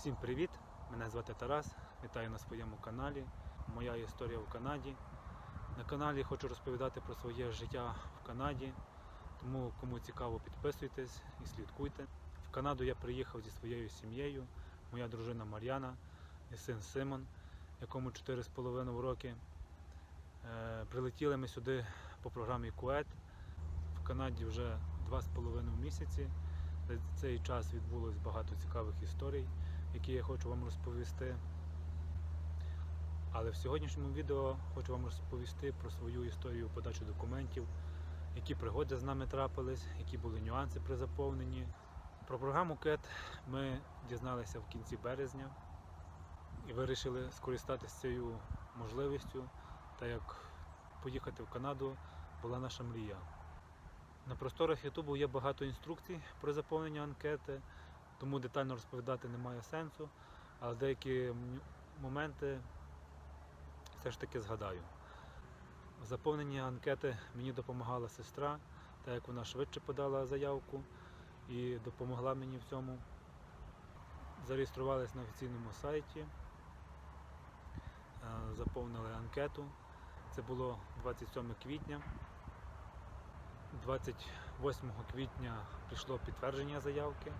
Всім привіт! Мене звати Тарас. Вітаю на своєму каналі. Моя історія в Канаді. На каналі хочу розповідати про своє життя в Канаді. Тому кому цікаво, підписуйтесь і слідкуйте. В Канаду я приїхав зі своєю сім'єю, моя дружина Мар'яна і син Симон, якому 4,5 роки. Е, Прилетіли ми сюди по програмі КУЕТ. В Канаді вже 2,5 місяці. За цей час відбулось багато цікавих історій, які я хочу вам розповісти. Але в сьогоднішньому відео хочу вам розповісти про свою історію подачі документів, які пригоди з нами трапились, які були нюанси при заповненні. Про програму КЕТ ми дізналися в кінці березня і вирішили скористатися цією можливістю, так як поїхати в Канаду була наша мрія. На просторах Ютубу є багато інструкцій про заповнення анкети, тому детально розповідати немає сенсу, але деякі моменти все ж таки згадаю. В заповненні анкети мені допомагала сестра, так як вона швидше подала заявку і допомогла мені в цьому. Зареєструвалися на офіційному сайті, е, заповнили анкету. Це було 27 квітня. 28 квітня прийшло підтвердження заявки,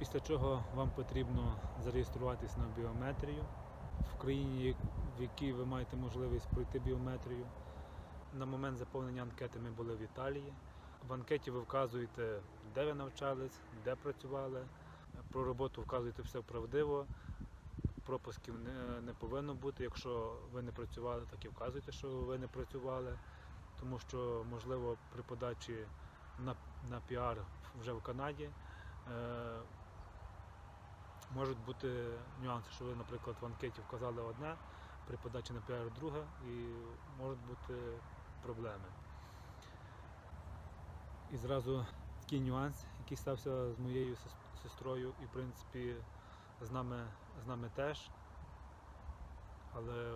після чого вам потрібно зареєструватись на біометрію в країні, в якій ви маєте можливість пройти біометрію. На момент заповнення анкети ми були в Італії. В анкеті ви вказуєте, де ви навчались, де працювали. Про роботу вказуєте все правдиво. Пропусків не, не повинно бути. Якщо ви не працювали, так і вказуйте, що ви не працювали тому що можливо при подачі на, на піар вже в Канаді е, можуть бути нюанси, що ви, наприклад, в анкеті вказали одне, при подачі на піар друге, і можуть бути проблеми. І зразу такий нюанс, який стався з моєю сестрою, і в принципі з нами, з нами теж. Але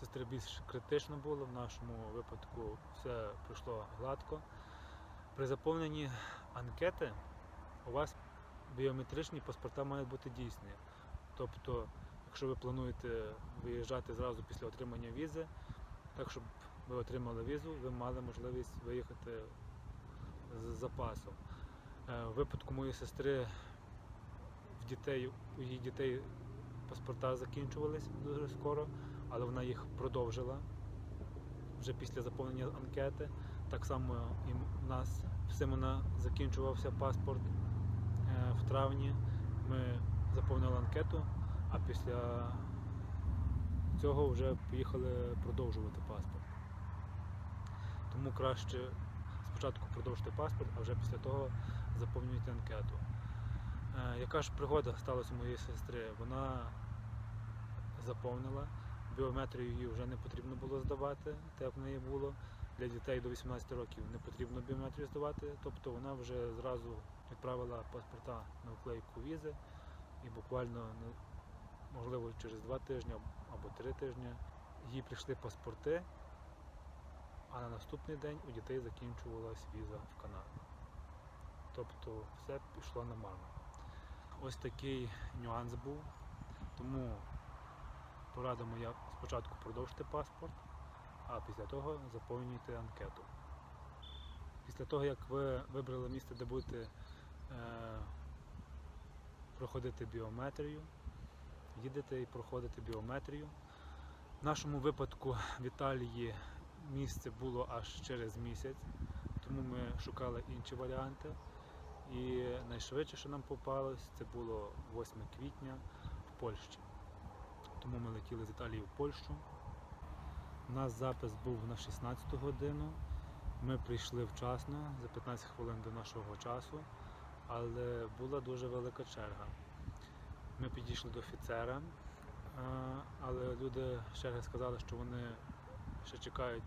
сестри більш критично було, в нашому випадку все пройшло гладко. При заповненні анкети у вас біометричні паспорта мають бути дійсні. Тобто, якщо ви плануєте виїжджати зразу після отримання візи, так щоб ви отримали візу, ви мали можливість виїхати з запасом. Е, У випадку моєї сестри в дітей, у її дітей паспорта закінчувались дуже скоро, але вона їх продовжила вже після заповнення анкети. Так само і в нас в Симона закінчувався паспорт в травні. Ми заповнили анкету, а після цього вже поїхали продовжувати паспорт. Тому краще спочатку продовжити паспорт, а вже після того заповнюйте анкету. Е, Яка ж пригода сталася у моєї сестри? Вона заповнила, біометрію їй вже не потрібно було здавати, як в неї було. Для дітей до 18 років не потрібно біометрію здавати, тобто вона вже зразу відправила паспорта на вклейку візи і буквально ну, можливо через два тижні або три тижні їй прийшли паспорти, а на наступний день у дітей закінчувалась віза в Канаду. Тобто все пішло нормально. Ось такий нюанс був. Тому порада моя спочатку продовжити паспорт, а після того заповнюйте анкету. Після того, як ви вибрали місце, де будете е, проходити біометрію, їдете і проходите біометрію. В нашому випадку в Італії місце було аж через місяць, тому ми шукали інші варіанти. І найшвидше, що нам попалось, це було 8 квітня в Польщі. Тому ми летіли з Італії в Польщу. У нас запис був на 16 годину. Ми прийшли вчасно, за 15 хвилин до нашого часу, але була дуже велика черга. Ми підійшли до офіцера, але люди ще раз сказали, що вони ще чекають,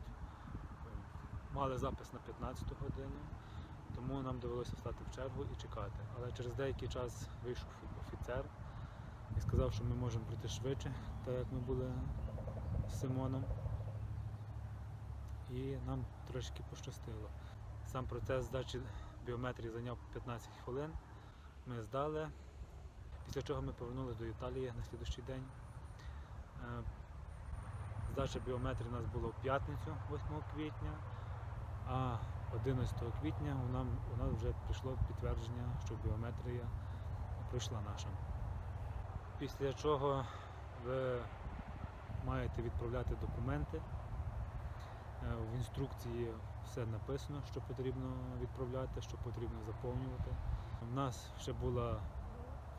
мали запис на 15 годину, тому нам довелося встати в чергу і чекати. Але через деякий час вийшов офіцер і сказав, що ми можемо прийти швидше, так як ми були з Симоном. І нам трошки пощастило. Сам процес здачі біометрії зайняв 15 хвилин. Ми здали. Після чого ми повернулися до Італії на слідущий день. Е, Здача біометрії у нас була в п'ятницю, 8 квітня, а 11 квітня у нам, у нас вже прийшло підтвердження, що біометрія пройшла наша. Після чого ви маєте відправляти документи. Е, В інструкції все написано, що потрібно відправляти, що потрібно заповнювати. У нас ще була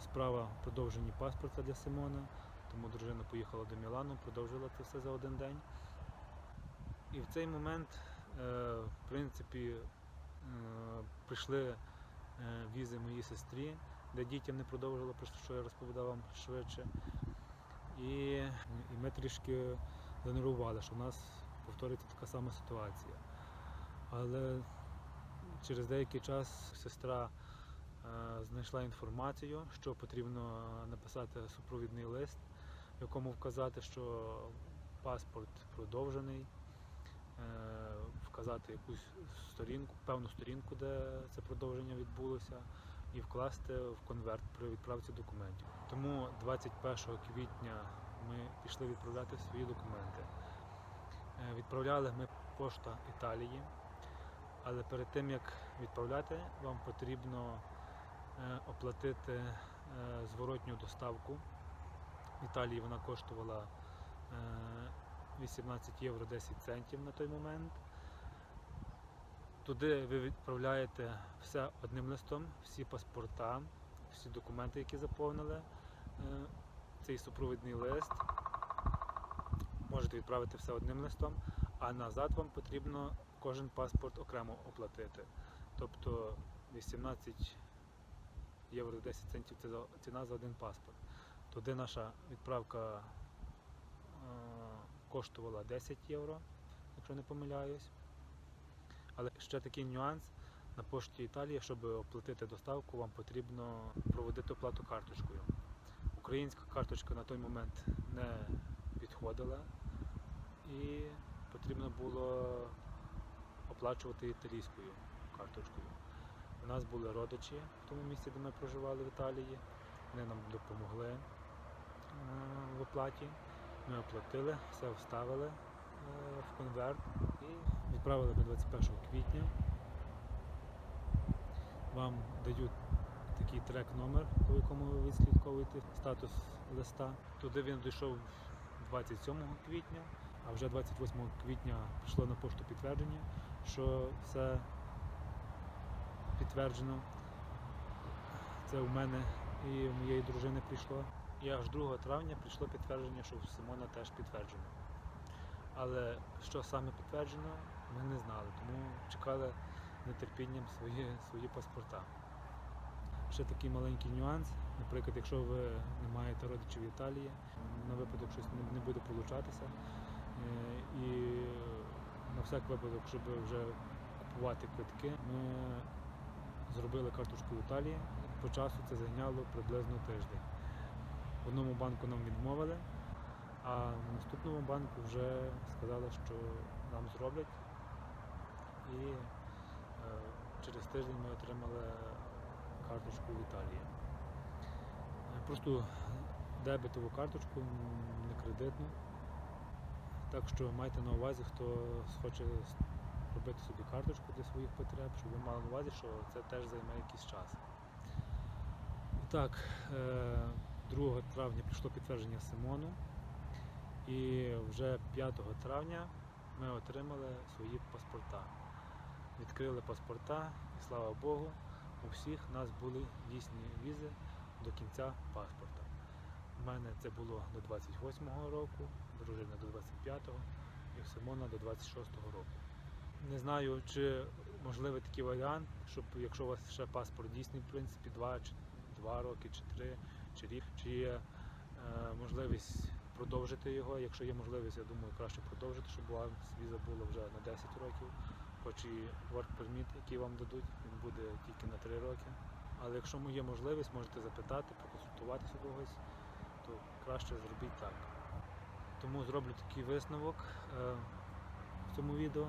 справа продовження паспорта для Симона, тому дружина поїхала до Мілану, продовжила це все за один день. І в цей момент, е, в принципі, е, прийшли візи моїй сестрі, де дітям не продовжила, про що я розповідав вам швидше. І ми трішки занервували, що в нас повториться така сама ситуація. Але через деякий час сестра е, знайшла інформацію, що потрібно написати супровідний лист, в якому вказати, що паспорт продовжений, е, вказати якусь сторінку, певну сторінку, де це продовження відбулося, і вкласти в конверт при відправці документів. Тому 21 квітня ми пішли відправляти свої документи. Е, Відправляли ми пошта Італії, але перед тим як відправляти, вам потрібно е, оплатити е, зворотню доставку. В Італії вона коштувала е, 18 євро 10 центів на той момент. Туди ви відправляєте все одним листом, всі паспорта, всі документи, які заповнили, цей супровідний лист. Можете відправити все одним листом, а назад вам потрібно кожен паспорт окремо оплатити. Тобто 18 євро 10 центів це ціна за один паспорт. Туди наша відправка е, коштувала 10 євро, якщо не помиляюсь. Але ще такий нюанс. На пошті Італії, щоб оплатити доставку, вам потрібно проводити оплату карточкою. Українська карточка на той момент не підходила і потрібно було оплачувати італійською карточкою. У нас були родичі в тому місці, де ми проживали в Італії. Вони нам допомогли е, в оплаті. Ми оплатили, все вставили е, в конверт і відправили ми 21 квітня. Вам дають такий трек-номер, по якому ви відслідковуєте статус листа. Туди він дійшов 27 квітня, а вже 28 квітня прийшло на пошту підтвердження, що все підтверджено. Це у мене і у моєї дружини прийшло. І аж 2 травня прийшло підтвердження, що в Симона теж підтверджено. Але що саме підтверджено, ми не знали, тому чекали нетерпінням свої, свої паспорта. Ще такий маленький нюанс. Наприклад, якщо ви не маєте родичів в Італії, на випадок щось не, буде получатися. Е, І на всяк випадок, щоб вже купувати квитки, ми зробили карточку в Італії. По часу це зайняло приблизно тиждень. В одному банку нам відмовили, а в наступному банку вже сказали, що нам зроблять. І е, через тиждень ми отримали карточку в Італії. Е, Просто дебетову карточку, не кредитну. Так що майте на увазі, хто хоче робити собі карточку для своїх потреб, щоб ви мали на увазі, що це теж займе якийсь час. І так, е, 2 травня прийшло підтвердження Симону. І вже 5 травня ми отримали свої паспорта. Відкрили паспорта, і слава Богу, у всіх нас були дійсні візи до кінця паспорта. У мене це було до 28-го року, дружина до 25-го і Симона до 26-го року. Не знаю, чи можливий такий варіант, щоб якщо у вас ще паспорт дійсний, в принципі, 2, чи 2 роки, чи 3, чи рік, чи є е, можливість продовжити його. Якщо є можливість, я думаю, краще продовжити, щоб у вас віза була вже на 10 років, хоч і work permit, який вам дадуть, він буде тільки на 3 роки. Але якщо є можливість, можете запитати, проконсультуватися когось, краще зробіть так. Тому зроблю такий висновок е, в цьому відео.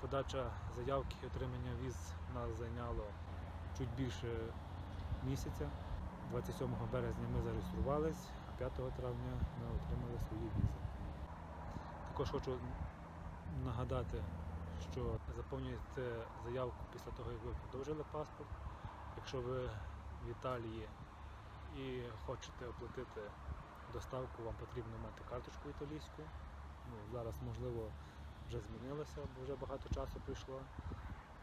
Подача заявки і отримання віз нас зайняло чуть більше місяця. 27 березня ми зареєструвались, а 5 травня ми отримали свої візи. Також хочу нагадати, що заповнюєте заявку після того, як ви продовжили паспорт. Якщо ви в Італії і хочете оплатити доставку, вам потрібно мати карточку італійську. Ну, зараз, можливо, вже змінилося, бо вже багато часу пройшло.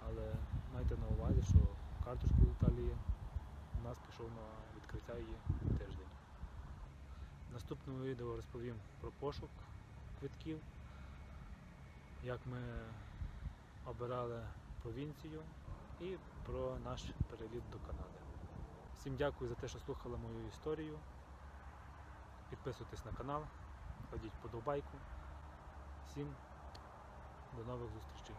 Але майте на увазі, що карточку Італії у нас пішов на відкриття її тиждень. В наступному відео розповім про пошук квитків, як ми обирали провінцію і про наш переліт до Канади. Всім дякую за те, що слухали мою історію. Підписуйтесь на канал, кладіть вподобайку. Всім до нових зустрічей.